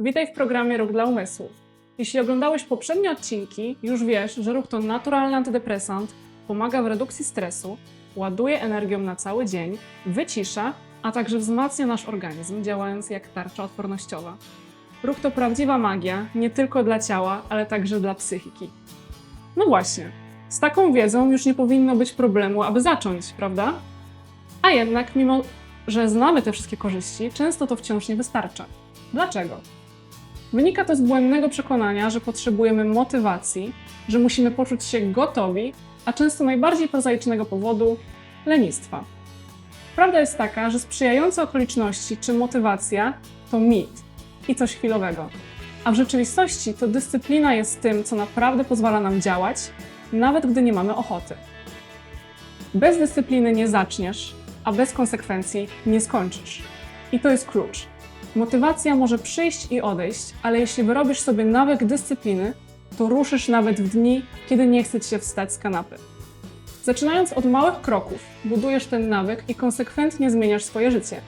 Witaj w programie Ruch dla Umysłu. Jeśli oglądałeś poprzednie odcinki, już wiesz, że ruch to naturalny antydepresant, pomaga w redukcji stresu, ładuje energią na cały dzień, wycisza, a także wzmacnia nasz organizm, działając jak tarcza odpornościowa. Ruch to prawdziwa magia, nie tylko dla ciała, ale także dla psychiki. No właśnie, z taką wiedzą już nie powinno być problemu, aby zacząć, prawda? A jednak, mimo że znamy te wszystkie korzyści, często to wciąż nie wystarcza. Dlaczego? Wynika to z błędnego przekonania, że potrzebujemy motywacji, że musimy poczuć się gotowi, a często najbardziej prozaicznego powodu lenistwa. Prawda jest taka, że sprzyjające okoliczności czy motywacja to mit i coś chwilowego. A w rzeczywistości to dyscyplina jest tym, co naprawdę pozwala nam działać, nawet gdy nie mamy ochoty. Bez dyscypliny nie zaczniesz, a bez konsekwencji nie skończysz. I to jest klucz. Motywacja może przyjść i odejść, ale jeśli wyrobisz sobie nawyk dyscypliny, to ruszysz nawet w dni, kiedy nie chce ci się wstać z kanapy. Zaczynając od małych kroków, budujesz ten nawyk i konsekwentnie zmieniasz swoje życie.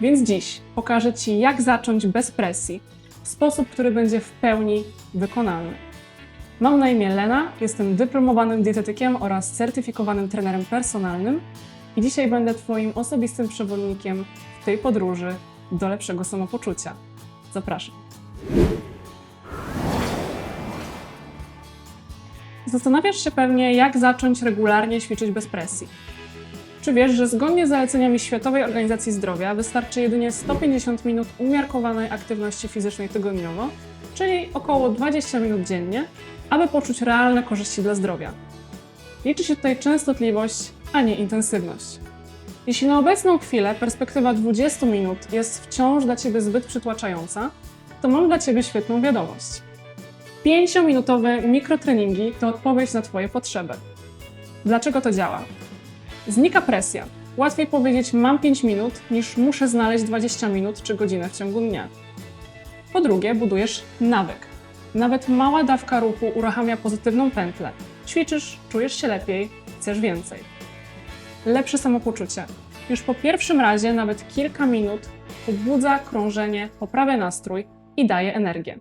Więc dziś pokażę Ci, jak zacząć bez presji, w sposób, który będzie w pełni wykonalny. Mam na imię Lena, jestem dyplomowanym dietetykiem oraz certyfikowanym trenerem personalnym i dzisiaj będę Twoim osobistym przewodnikiem w tej podróży do lepszego samopoczucia. Zapraszam. Zastanawiasz się pewnie, jak zacząć regularnie ćwiczyć bez presji. Czy wiesz, że zgodnie z zaleceniami Światowej Organizacji Zdrowia wystarczy jedynie 150 minut umiarkowanej aktywności fizycznej tygodniowo, czyli około 20 minut dziennie, aby poczuć realne korzyści dla zdrowia? Liczy się tutaj częstotliwość, a nie intensywność. Jeśli na obecną chwilę perspektywa 20 minut jest wciąż dla Ciebie zbyt przytłaczająca, to mam dla Ciebie świetną wiadomość. 5-minutowe mikrotreningi to odpowiedź na Twoje potrzeby. Dlaczego to działa? Znika presja. Łatwiej powiedzieć mam 5 minut niż muszę znaleźć 20 minut czy godzinę w ciągu dnia. Po drugie, budujesz nawyk. Nawet mała dawka ruchu uruchamia pozytywną pętlę. Ćwiczysz, czujesz się lepiej, chcesz więcej. Lepsze samopoczucie. Już po pierwszym razie nawet kilka minut pobudza krążenie, poprawia nastrój i daje energię.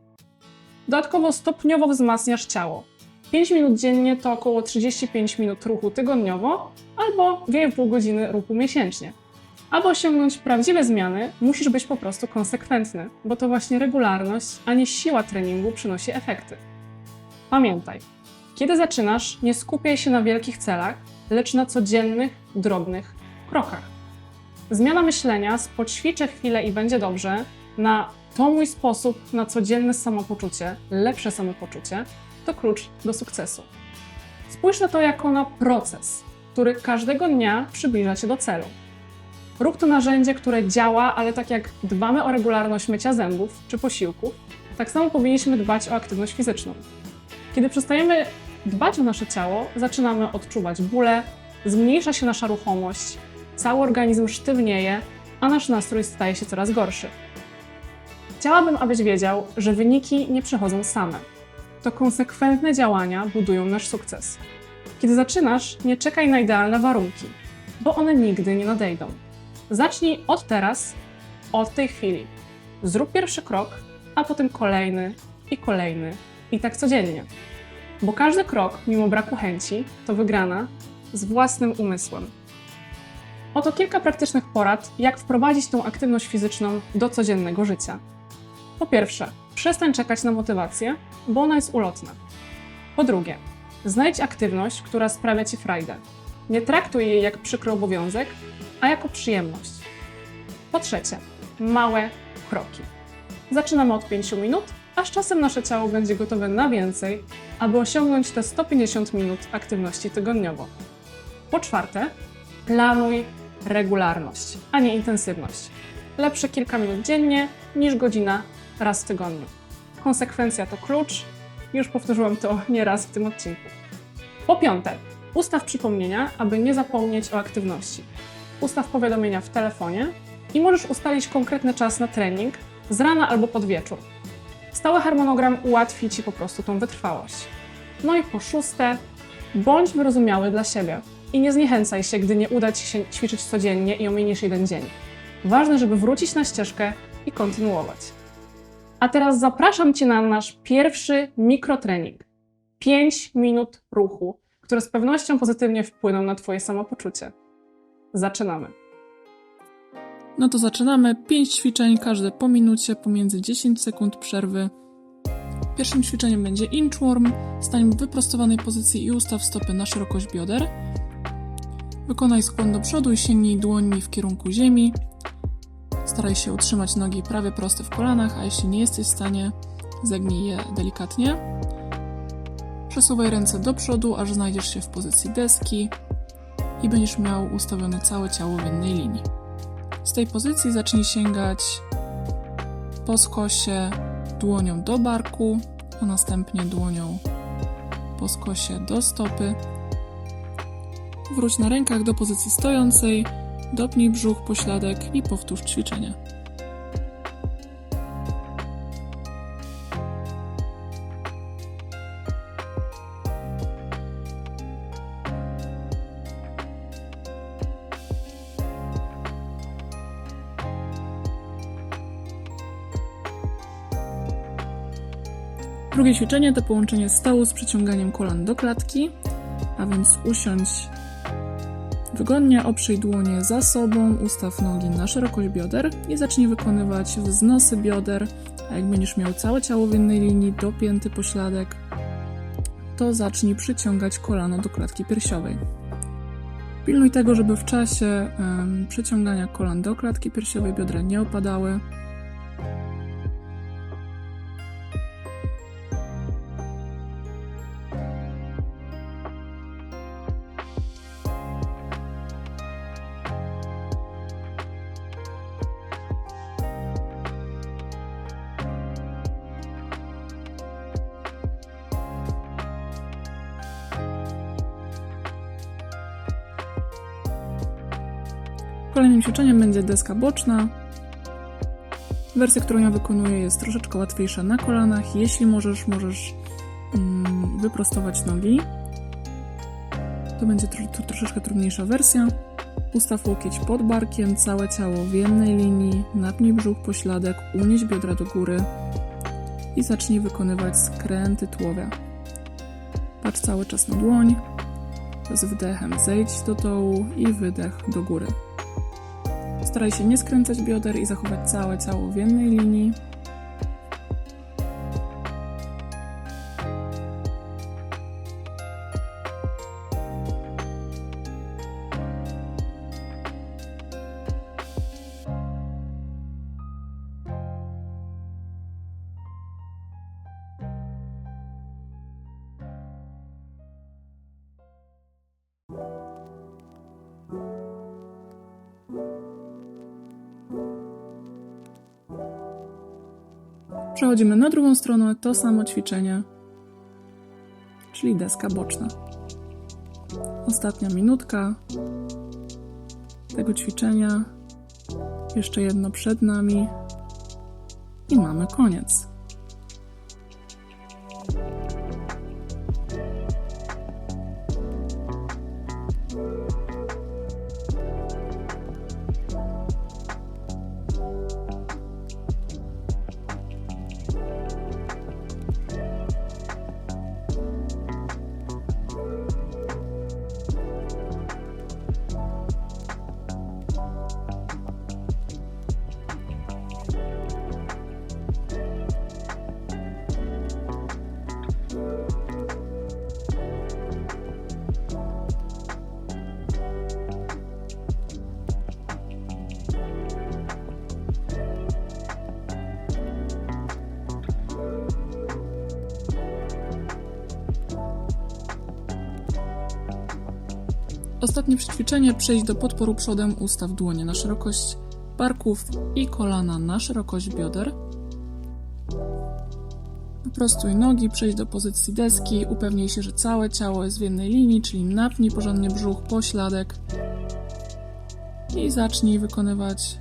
Dodatkowo stopniowo wzmacniasz ciało. 5 minut dziennie to około 35 minut ruchu tygodniowo albo 2,5 godziny ruchu miesięcznie. Aby osiągnąć prawdziwe zmiany, musisz być po prostu konsekwentny, bo to właśnie regularność, a nie siła treningu przynosi efekty. Pamiętaj, kiedy zaczynasz, nie skupiaj się na wielkich celach, lecz na codziennych, drobnych krokach. Zmiana myślenia z poćwiczę chwilę i będzie dobrze na to mój sposób na codzienne samopoczucie, lepsze samopoczucie, to klucz do sukcesu. Spójrz na to jako na proces, który każdego dnia przybliża cię do celu. Ruch to narzędzie, które działa, ale tak jak dbamy o regularność mycia zębów czy posiłków, tak samo powinniśmy dbać o aktywność fizyczną. Kiedy przestajemy dbać o nasze ciało, zaczynamy odczuwać bóle, zmniejsza się nasza ruchomość, cały organizm sztywnieje, a nasz nastrój staje się coraz gorszy. Chciałabym, abyś wiedział, że wyniki nie przychodzą same. To konsekwentne działania budują nasz sukces. Kiedy zaczynasz, nie czekaj na idealne warunki, bo one nigdy nie nadejdą. Zacznij od teraz, od tej chwili. Zrób pierwszy krok, a potem kolejny i kolejny, i tak codziennie. Bo każdy krok, mimo braku chęci, to wygrana z własnym umysłem. Oto kilka praktycznych porad, jak wprowadzić tą aktywność fizyczną do codziennego życia. Po pierwsze, przestań czekać na motywację, bo ona jest ulotna. Po drugie, znajdź aktywność, która sprawia ci frajdę. Nie traktuj jej jak przykry obowiązek, a jako przyjemność. Po trzecie, małe kroki. Zaczynamy od 5 minut, a z czasem nasze ciało będzie gotowe na więcej, aby osiągnąć te 150 minut aktywności tygodniowo. Po czwarte, planuj regularność, a nie intensywność. Lepsze kilka minut dziennie niż godzina raz w tygodniu. Konsekwencja to klucz. Już powtórzyłam to nieraz w tym odcinku. Po piąte, ustaw przypomnienia, aby nie zapomnieć o aktywności. Ustaw powiadomienia w telefonie i możesz ustalić konkretny czas na trening z rana albo pod wieczór. Stały harmonogram ułatwi Ci po prostu tą wytrwałość. No i po szóste, bądź wyrozumiały dla siebie i nie zniechęcaj się, gdy nie uda Ci się ćwiczyć codziennie i ominiesz jeden dzień. Ważne, żeby wrócić na ścieżkę i kontynuować. A teraz zapraszam Cię na nasz pierwszy mikrotrening. 5 minut ruchu, które z pewnością pozytywnie wpłyną na Twoje samopoczucie. Zaczynamy. No to zaczynamy. 5 ćwiczeń, każde po minucie, pomiędzy 10 sekund przerwy. Pierwszym ćwiczeniem będzie inchworm. Stań w wyprostowanej pozycji i ustaw stopy na szerokość bioder. Wykonaj skłon do przodu i sięgnij dłońmi w kierunku ziemi. Staraj się utrzymać nogi prawie proste w kolanach, a jeśli nie jesteś w stanie, zegnij je delikatnie. Przesuwaj ręce do przodu, aż znajdziesz się w pozycji deski i będziesz miał ustawione całe ciało w jednej linii. Tej pozycji zacznij sięgać po skosie dłonią do barku, a następnie dłonią po skosie do stopy. Wróć na rękach do pozycji stojącej, dopnij brzuch, pośladek i powtórz ćwiczenie. Drugie ćwiczenie to połączenie stołu z przyciąganiem kolan do klatki, a więc usiądź wygodnie, oprzyj dłonie za sobą, ustaw nogi na szerokość bioder i zacznij wykonywać wznosy bioder, a jak będziesz miał całe ciało w jednej linii, dopięty pośladek, to zacznij przyciągać kolano do klatki piersiowej. Pilnuj tego, żeby w czasie em, przyciągania kolan do klatki piersiowej biodra nie opadały. Kolejnym ćwiczeniem będzie deska boczna. Wersja, którą ja wykonuję, jest troszeczkę łatwiejsza na kolanach. Jeśli możesz, możesz mm, wyprostować nogi. To będzie tro, to troszeczkę trudniejsza wersja. Ustaw łokieć pod barkiem, całe ciało w jednej linii, napnij brzuch pośladek, unieś biodra do góry i zacznij wykonywać skręty tułowia. Patrz cały czas na dłoń. Z wdechem zejdź do dołu i wydech do góry. Staraj się nie skręcać bioder i zachować całe ciało w jednej linii. Przechodzimy na drugą stronę, to samo ćwiczenie, czyli deska boczna. Ostatnia minutka tego ćwiczenia. Jeszcze jedno przed nami i mamy koniec. Ostatnie ćwiczenie przejść do podporu przodem, ustaw dłonie na szerokość barków i kolana na szerokość bioder. Wyprostuj nogi, przejdź do pozycji deski, upewnij się, że całe ciało jest w jednej linii, czyli napnij porządnie brzuch, pośladek i zacznij wykonywać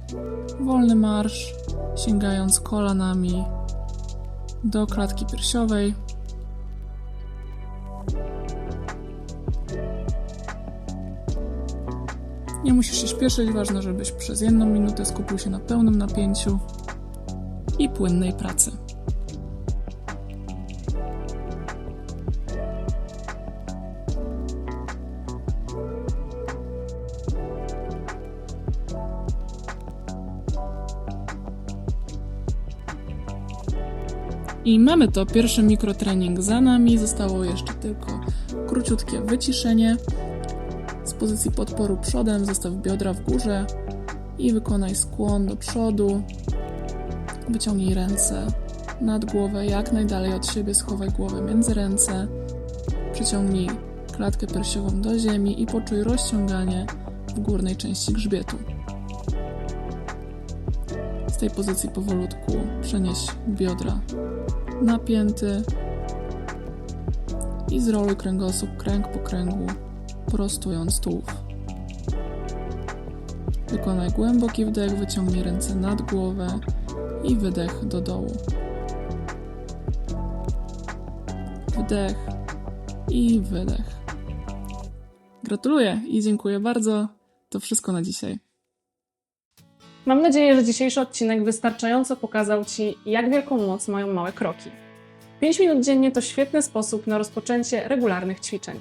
wolny marsz, sięgając kolanami do klatki piersiowej. Nie musisz się śpieszyć, ważne, żebyś przez jedną minutę skupił się na pełnym napięciu i płynnej pracy. I mamy to, pierwszy mikrotrening za nami, zostało jeszcze tylko króciutkie wyciszenie. Pozycji podporu przodem zostaw biodra w górze i wykonaj skłon do przodu. Wyciągnij ręce nad głowę, jak najdalej od siebie, schowaj głowę między ręce. Przyciągnij klatkę piersiową do ziemi i poczuj rozciąganie w górnej części grzbietu. Z tej pozycji powolutku przenieś biodra napięty i zroluj kręgosłup kręg po kręgu, prostując tułów. Wykonaj głęboki wdech, wyciągnij ręce nad głowę i wydech do dołu. Wdech i wydech. Gratuluję i dziękuję bardzo. To wszystko na dzisiaj. Mam nadzieję, że dzisiejszy odcinek wystarczająco pokazał Ci, jak wielką moc mają małe kroki. 5 minut dziennie to świetny sposób na rozpoczęcie regularnych ćwiczeń.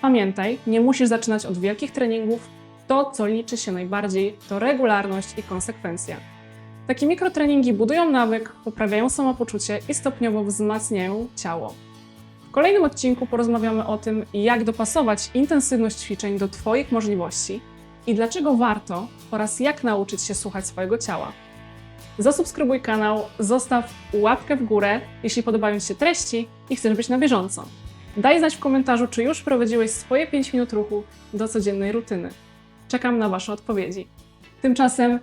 Pamiętaj, nie musisz zaczynać od wielkich treningów. To, co liczy się najbardziej, to regularność i konsekwencja. Takie mikrotreningi budują nawyk, poprawiają samopoczucie i stopniowo wzmacniają ciało. W kolejnym odcinku porozmawiamy o tym, jak dopasować intensywność ćwiczeń do Twoich możliwości i dlaczego warto oraz jak nauczyć się słuchać swojego ciała. Zasubskrybuj kanał, zostaw łapkę w górę, jeśli podobają Ci się treści i chcesz być na bieżąco. Daj znać w komentarzu, czy już wprowadziłeś swoje 5 minut ruchu do codziennej rutyny. Czekam na Wasze odpowiedzi. Tymczasem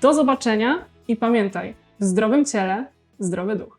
do zobaczenia i pamiętaj, w zdrowym ciele zdrowy duch.